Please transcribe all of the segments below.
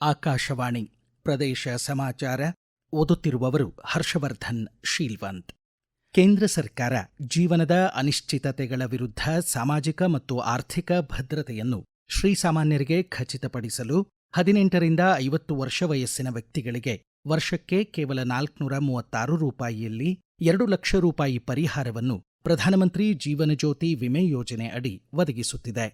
ಆಕಾಶವಾಣಿ ಪ್ರದೇಶ ಸಮಾಚಾರ ಓದುತ್ತಿರುವವರು ಹರ್ಷವರ್ಧನ್ ಶೀಲ್ವಂತ್. ಕೇಂದ್ರ ಸರ್ಕಾರ ಜೀವನದ ಅನಿಶ್ಚಿತತೆಗಳ ವಿರುದ್ಧ ಸಾಮಾಜಿಕ ಮತ್ತು ಆರ್ಥಿಕ ಭದ್ರತೆಯನ್ನು ಶ್ರೀಸಾಮಾನ್ಯರಿಗೆ ಖಚಿತಪಡಿಸಲು ಹದಿನೆಂಟರಿಂದ ಐವತ್ತು ವರ್ಷ ವಯಸ್ಸಿನ ವ್ಯಕ್ತಿಗಳಿಗೆ ವರ್ಷಕ್ಕೆ ಕೇವಲ ನಾಲ್ಕುನೂರ ಮೂವತ್ತಾರು ರೂಪಾಯಿಯಲ್ಲಿ ಎರಡು ಲಕ್ಷ ರೂಪಾಯಿ ಪರಿಹಾರವನ್ನು ಪ್ರಧಾನಮಂತ್ರಿ ಜೀವನ ಜ್ಯೋತಿ ವಿಮೆ ಯೋಜನೆ ಅಡಿ ಒದಗಿಸುತ್ತಿದೆ.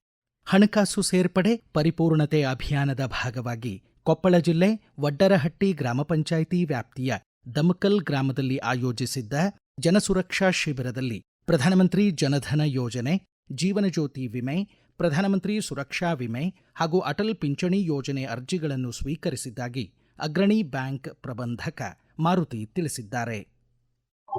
ಹಣಕಾಸು ಸೇರ್ಪಡೆ, ಪರಿಪೂರ್ಣತೆ ಅಭಿಯಾನದ ಭಾಗವಾಗಿ ಕೊಪ್ಪಳ ಜಿಲ್ಲೆ ವಡ್ಡರಹಟ್ಟಿ ಗ್ರಾಮ ಪಂಚಾಯಿತಿ ವ್ಯಾಪ್ತಿಯ ದಮಕಲ್ ಗ್ರಾಮದಲ್ಲಿ ಆಯೋಜಿಸಿದ್ದ ಜನಸುರಕ್ಷಾ ಶಿಬಿರದಲ್ಲಿ ಪ್ರಧಾನಮಂತ್ರಿ ಜನಧನ ಯೋಜನೆ, ಜೀವನ ಜ್ಯೋತಿ ವಿಮೆ, ಪ್ರಧಾನಮಂತ್ರಿ ಸುರಕ್ಷಾ ವಿಮೆ ಹಾಗೂ ಅಟಲ್ ಪಿಂಚಣಿ ಯೋಜನೆ ಅರ್ಜಿಗಳನ್ನು ಸ್ವೀಕರಿಸಿದ್ದಾಗಿ ಅಗ್ರಣಿ ಬ್ಯಾಂಕ್ ಪ್ರಬಂಧಕ ಮಾರುತಿ ತಿಳಿಸಿದ್ದಾರೆ.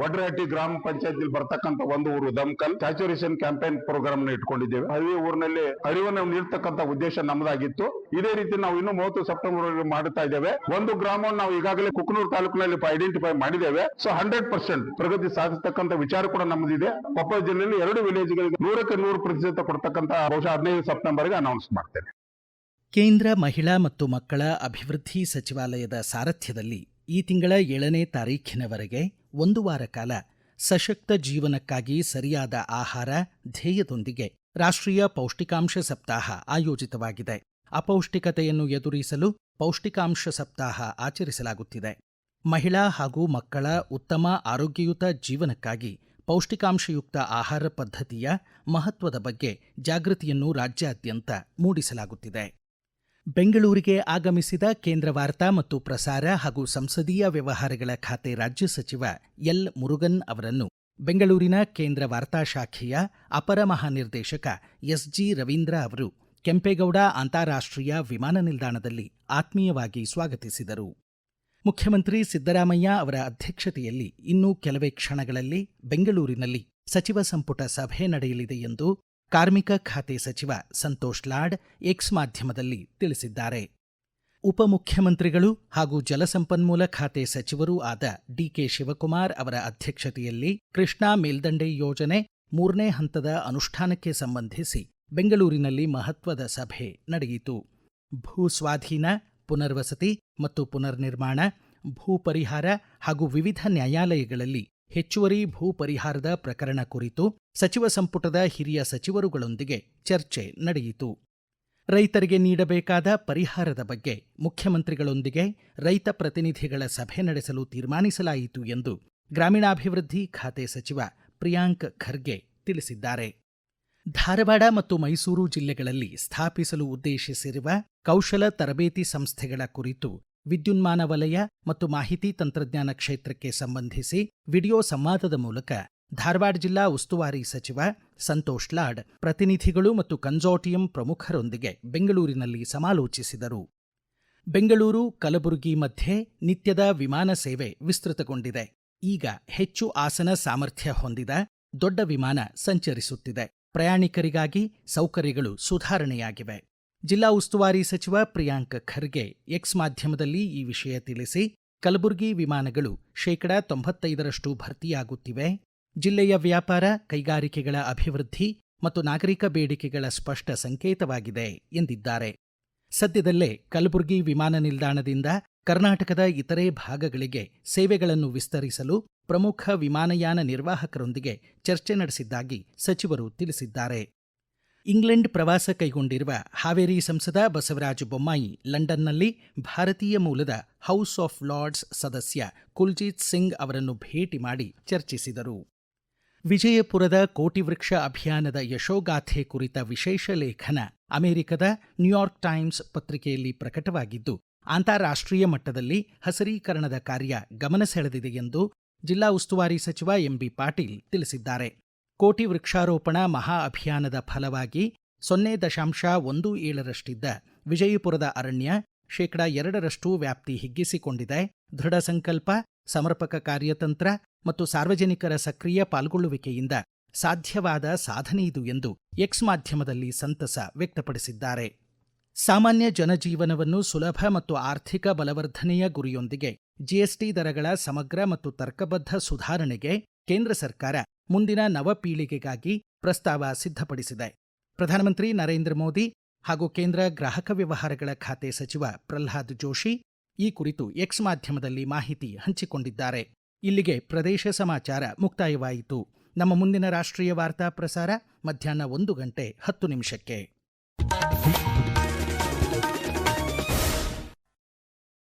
ವಡ್ರಹಟ್ಟಿ ಗ್ರಾಮ ಪಂಚಾಯತ್ ಬರ್ತಕ್ಕಂತ ಒಂದು ಊರು ದಮ್ಕಲ್ ಸ್ಯಾಚುರೇಷನ್ ಕ್ಯಾಂಪೇನ್ ಪ್ರೋಗ್ರಾಮ್ನ ಇಟ್ಕೊಂಡಿದ್ದೇವೆ. ಅದೇ ಊರಿನಲ್ಲಿ ಅರಿವನ್ನು ನೀಡ್ತಕ್ಕಂತ ಉದ್ದೇಶ ನಮ್ಮದಾಗಿತ್ತು ಇದೇ ರೀತಿ ನಾವು ಇನ್ನು ಮೂವತ್ತು ಸೆಪ್ಟೆಂಬರ್ ಮಾಡುತ್ತಾ ಇದ್ದೇವೆ. ಒಂದು ಗ್ರಾಮವನ್ನು ನಾವು ಈಗಾಗಲೇ ಕುಕ್ನೂರು ತಾಲೂಕಿನಲ್ಲಿ ಐಡೆಂಟಿಫೈ ಮಾಡಿದ್ದೇವೆ. ಸೊ ಹಂಡ್ರೆಡ್ ಪರ್ಸೆಂಟ್ ಪ್ರಗತಿ ಸಾಧಿಸತಕ್ಕಂತ ವಿಚಾರ ಕೂಡ ನಮ್ಮದಿದೆ ಕೊಪ್ಪಳ ಜಿಲ್ಲೆಯಲ್ಲಿ ಎರಡು ವಿಲೇಜ್ಗಳಿಗೆ ನೂರಕ್ಕೆ ನೂರು ಪ್ರತಿಶತ ಕೊಡ್ತಕ್ಕಂತ ಬಹುಶಃ ಹದಿನೈದು ಸೆಪ್ಟೆಂಬರ್ಗೆ ಅನೌನ್ಸ್ ಮಾಡ್ತೇನೆ. ಕೇಂದ್ರ ಮಹಿಳಾ ಮತ್ತು ಮಕ್ಕಳ ಅಭಿವೃದ್ಧಿ ಸಚಿವಾಲಯದ ಸಾರಥ್ಯದಲ್ಲಿ ಈ ತಿಂಗಳ ಏಳನೇ ತಾರೀಖಿನವರೆಗೆ ಒಂದು ವಾರ ಕಾಲ ಸಶಕ್ತ ಜೀವನಕ್ಕಾಗಿ ಸರಿಯಾದ ಆಹಾರ ಧ್ಯೇಯದೊಂದಿಗೆ ರಾಷ್ಟ್ರೀಯ ಪೌಷ್ಟಿಕಾಂಶ ಸಪ್ತಾಹ ಆಯೋಜಿತವಾಗಿದೆ. ಅಪೌಷ್ಟಿಕತೆಯನ್ನು ಎದುರಿಸಲು ಪೌಷ್ಟಿಕಾಂಶ ಸಪ್ತಾಹ ಆಚರಿಸಲಾಗುತ್ತಿದೆ. ಮಹಿಳಾ ಹಾಗೂ ಮಕ್ಕಳ ಉತ್ತಮ ಆರೋಗ್ಯಯುತ ಜೀವನಕ್ಕಾಗಿ ಪೌಷ್ಟಿಕಾಂಶಯುಕ್ತ ಆಹಾರ ಪದ್ಧತಿಯ ಮಹತ್ವದ ಬಗ್ಗೆ ಜಾಗೃತಿಯನ್ನು ರಾಜ್ಯಾದ್ಯಂತ ಮೂಡಿಸಲಾಗುತ್ತಿದೆ. ಬೆಂಗಳೂರಿಗೆ ಆಗಮಿಸಿದ ಕೇಂದ್ರ ವಾರ್ತಾ ಮತ್ತು ಪ್ರಸಾರ ಹಾಗೂ ಸಂಸದೀಯ ವ್ಯವಹಾರಗಳ ಖಾತೆ ರಾಜ್ಯ ಸಚಿವ ಎಲ್ ಮುರುಗನ್ ಅವರನ್ನು ಬೆಂಗಳೂರಿನ ಕೇಂದ್ರ ವಾರ್ತಾ ಶಾಖೆಯ ಅಪರ ಮಹಾನಿರ್ದೇಶಕ ಎಸ್ಜಿ ರವೀಂದ್ರ ಅವರು ಕೆಂಪೇಗೌಡ ಅಂತಾರಾಷ್ಟ್ರೀಯ ವಿಮಾನ ನಿಲ್ದಾಣದಲ್ಲಿ ಆತ್ಮೀಯವಾಗಿ ಸ್ವಾಗತಿಸಿದರು. ಮುಖ್ಯಮಂತ್ರಿ ಸಿದ್ದರಾಮಯ್ಯ ಅವರ ಅಧ್ಯಕ್ಷತೆಯಲ್ಲಿ ಇನ್ನೂ ಕೆಲವೇ ಕ್ಷಣಗಳಲ್ಲಿ ಬೆಂಗಳೂರಿನಲ್ಲಿ ಸಚಿವ ಸಂಪುಟ ಸಭೆ ನಡೆಯಲಿದೆ ಎಂದು ಕಾರ್ಮಿಕ ಖಾತೆ ಸಚಿವ ಸಂತೋಷ್ ಲಾಡ್ ಎಕ್ಸ್ ಮಾಧ್ಯಮದಲ್ಲಿ ತಿಳಿಸಿದ್ದಾರೆ. ಉಪಮುಖ್ಯಮಂತ್ರಿಗಳು ಹಾಗೂ ಜಲಸಂಪನ್ಮೂಲ ಖಾತೆ ಸಚಿವರೂ ಆದ ಡಿಕೆ ಶಿವಕುಮಾರ್ ಅವರ ಅಧ್ಯಕ್ಷತೆಯಲ್ಲಿ ಕೃಷ್ಣಾ ಮೇಲ್ದಂಡೆ ಯೋಜನೆ ಮೂರನೇ ಹಂತದ ಅನುಷ್ಠಾನಕ್ಕೆ ಸಂಬಂಧಿಸಿ ಬೆಂಗಳೂರಿನಲ್ಲಿ ಮಹತ್ವದ ಸಭೆ ನಡೆಯಿತು. ಭೂ ಸ್ವಾಧೀನ, ಪುನರ್ವಸತಿ ಮತ್ತು ಪುನರ್ನಿರ್ಮಾಣ, ಭೂ ಪರಿಹಾರ ಹಾಗೂ ವಿವಿಧ ನ್ಯಾಯಾಲಯಗಳಲ್ಲಿ ಹೆಚ್ಚುವರಿ ಭೂ ಪರಿಹಾರದ ಪ್ರಕರಣ ಕುರಿತು ಸಚಿವ ಸಂಪುಟದ ಹಿರಿಯ ಸಚಿವರುಗಳೊಂದಿಗೆ ಚರ್ಚೆ ನಡೆಯಿತು. ರೈತರಿಗೆ ನೀಡಬೇಕಾದ ಪರಿಹಾರದ ಬಗ್ಗೆ ಮುಖ್ಯಮಂತ್ರಿಗಳೊಂದಿಗೆ ರೈತ ಪ್ರತಿನಿಧಿಗಳ ಸಭೆ ನಡೆಸಲು ತೀರ್ಮಾನಿಸಲಾಯಿತು ಎಂದು ಗ್ರಾಮೀಣಾಭಿವೃದ್ಧಿ ಖಾತೆ ಸಚಿವ ಪ್ರಿಯಾಂಕ್ ಖರ್ಗೆ ತಿಳಿಸಿದ್ದಾರೆ. ಧಾರವಾಡ ಮತ್ತು ಮೈಸೂರು ಜಿಲ್ಲೆಗಳಲ್ಲಿ ಸ್ಥಾಪಿಸಲು ಉದ್ದೇಶಿಸಿರುವ ಕೌಶಲ ತರಬೇತಿ ಸಂಸ್ಥೆಗಳ ಕುರಿತು ವಿದ್ಯುನ್ಮಾನ ವಲಯ ಮತ್ತು ಮಾಹಿತಿ ತಂತ್ರಜ್ಞಾನ ಕ್ಷೇತ್ರಕ್ಕೆ ಸಂಬಂಧಿಸಿ ವಿಡಿಯೋ ಸಂವಾದದ ಮೂಲಕ ಧಾರವಾಡ ಜಿಲ್ಲಾ ಉಸ್ತುವಾರಿ ಸಚಿವ ಸಂತೋಷ್ ಲಾಡ್ ಪ್ರತಿನಿಧಿಗಳು ಮತ್ತು ಕನ್ಸೋರ್ಟಿಯಂ ಪ್ರಮುಖರೊಂದಿಗೆ ಬೆಂಗಳೂರಿನಲ್ಲಿ ಸಮಾಲೋಚಿಸಿದರು. ಬೆಂಗಳೂರು, ಕಲಬುರಗಿ ಮಧ್ಯೆ ನಿತ್ಯದ ವಿಮಾನ ಸೇವೆ ವಿಸ್ತೃತಗೊಂಡಿದೆ. ಈಗ ಹೆಚ್ಚು ಆಸನ ಸಾಮರ್ಥ್ಯ ಹೊಂದಿದ ದೊಡ್ಡ ವಿಮಾನ ಸಂಚರಿಸುತ್ತಿದೆ. ಪ್ರಯಾಣಿಕರಿಗಾಗಿ ಸೌಕರ್ಯಗಳು ಸುಧಾರಣೆಯಾಗಿವೆ. ಜಿಲ್ಲಾ ಉಸ್ತುವಾರಿ ಸಚಿವ ಪ್ರಿಯಾಂಕ್ ಖರ್ಗೆ ಎಕ್ಸ್ ಮಾಧ್ಯಮದಲ್ಲಿ ಈ ವಿಷಯ ತಿಳಿಸಿ, ಕಲಬುರಗಿ ವಿಮಾನಗಳು ಶೇಕಡ ತೊಂಬತ್ತೈದರಷ್ಟು ಭರ್ತಿಯಾಗುತ್ತಿವೆ. ಜಿಲ್ಲೆಯ ವ್ಯಾಪಾರ, ಕೈಗಾರಿಕೆಗಳ ಅಭಿವೃದ್ಧಿ ಮತ್ತು ನಾಗರಿಕ ಬೇಡಿಕೆಗಳ ಸ್ಪಷ್ಟ ಸಂಕೇತವಾಗಿದೆ ಎಂದಿದ್ದಾರೆ. ಸದ್ಯದಲ್ಲೇ ಕಲಬುರಗಿ ವಿಮಾನ ನಿಲ್ದಾಣದಿಂದ ಕರ್ನಾಟಕದ ಇತರೆ ಭಾಗಗಳಿಗೆ ಸೇವೆಗಳನ್ನು ವಿಸ್ತರಿಸಲು ಪ್ರಮುಖ ವಿಮಾನಯಾನ ನಿರ್ವಾಹಕರೊಂದಿಗೆ ಚರ್ಚೆ ನಡೆಸಿದ್ದಾಗಿ ಸಚಿವರು ತಿಳಿಸಿದ್ದಾರೆ. ಇಂಗ್ಲೆಂಡ್ ಪ್ರವಾಸ ಕೈಗೊಂಡಿರುವ ಹಾವೇರಿ ಸಂಸದ ಬಸವರಾಜ ಬೊಮ್ಮಾಯಿ ಲಂಡನ್ನಲ್ಲಿ ಭಾರತೀಯ ಮೂಲದ ಹೌಸ್ ಆಫ್ ಲಾರ್ಡ್ಸ್ ಸದಸ್ಯ ಕುಲ್ಜೀತ್ ಸಿಂಗ್ ಅವರನ್ನು ಭೇಟಿ ಮಾಡಿ ಚರ್ಚಿಸಿದರು. ವಿಜಯಪುರದ ಕೋಟಿವೃಕ್ಷ ಅಭಿಯಾನದ ಯಶೋಗಾಥೆ ಕುರಿತ ವಿಶೇಷ ಲೇಖನ ಅಮೆರಿಕದ ನ್ಯೂಯಾರ್ಕ್ ಟೈಮ್ಸ್ ಪತ್ರಿಕೆಯಲ್ಲಿ ಪ್ರಕಟವಾಗಿದ್ದು, ಅಂತಾರಾಷ್ಟ್ರೀಯ ಮಟ್ಟದಲ್ಲಿ ಹಸಿರೀಕರಣದ ಕಾರ್ಯ ಗಮನ ಸೆಳೆದಿದೆ ಎಂದು ಜಿಲ್ಲಾ ಉಸ್ತುವಾರಿ ಸಚಿವ ಎಂಬಿ ಪಾಟೀಲ್ ತಿಳಿಸಿದ್ದಾರೆ. ಕೋಟಿ ವೃಕ್ಷಾರೋಪಣ ಮಹಾ ಅಭಿಯಾನದ ಫಲವಾಗಿ ಸೊನ್ನೆ ದಶಾಂಶ ಒಂದು ಏಳರಷ್ಟಿದ್ದ ವಿಜಯಪುರದ ಅರಣ್ಯ ಶೇಕಡಾ ಎರಡರಷ್ಟು ವ್ಯಾಪ್ತಿ ಹಿಗ್ಗಿಸಿಕೊಂಡಿದೆ. ದೃಢ ಸಂಕಲ್ಪ, ಸಮರ್ಪಕ ಕಾರ್ಯತಂತ್ರ ಮತ್ತು ಸಾರ್ವಜನಿಕರ ಸಕ್ರಿಯ ಪಾಲ್ಗೊಳ್ಳುವಿಕೆಯಿಂದ ಸಾಧ್ಯವಾದ ಸಾಧನೆಯಿದು ಎಂದು ಎಕ್ಸ್ ಮಾಧ್ಯಮದಲ್ಲಿ ಸಂತಸ ವ್ಯಕ್ತಪಡಿಸಿದ್ದಾರೆ. ಸಾಮಾನ್ಯ ಜನಜೀವನವನ್ನು ಸುಲಭ ಮತ್ತು ಆರ್ಥಿಕ ಬಲವರ್ಧನೆಯ ಗುರಿಯೊಂದಿಗೆ ಜಿಎಸ್ಟಿ ದರಗಳ ಸಮಗ್ರ ಮತ್ತು ತರ್ಕಬದ್ಧ ಸುಧಾರಣೆಗೆ ಕೇಂದ್ರ ಸರ್ಕಾರ ಮುಂದಿನ ನವಪೀಳಿಗೆಗಾಗಿ ಪ್ರಸ್ತಾವ ಸಿದ್ಧಪಡಿಸಿದೆ. ಪ್ರಧಾನಮಂತ್ರಿ ನರೇಂದ್ರ ಮೋದಿ ಹಾಗೂ ಕೇಂದ್ರ ಗ್ರಾಹಕ ವ್ಯವಹಾರಗಳ ಖಾತೆ ಸಚಿವ ಪ್ರಲ್ಹಾದ್ ಜೋಶಿ ಈ ಕುರಿತು ಎಕ್ಸ್ ಮಾಧ್ಯಮದಲ್ಲಿ ಮಾಹಿತಿ ಹಂಚಿಕೊಂಡಿದ್ದಾರೆ. ಇಲ್ಲಿಗೆ ಪ್ರದೇಶ ಸಮಾಚಾರ ಮುಕ್ತಾಯವಾಯಿತು. ನಮ್ಮ ಮುಂದಿನ ರಾಷ್ಟ್ರೀಯ ವಾರ್ತಾ ಪ್ರಸಾರ ಮಧ್ಯಾಹ್ನ ಒಂದು ಗಂಟೆ ಹತ್ತು ನಿಮಿಷಕ್ಕೆ.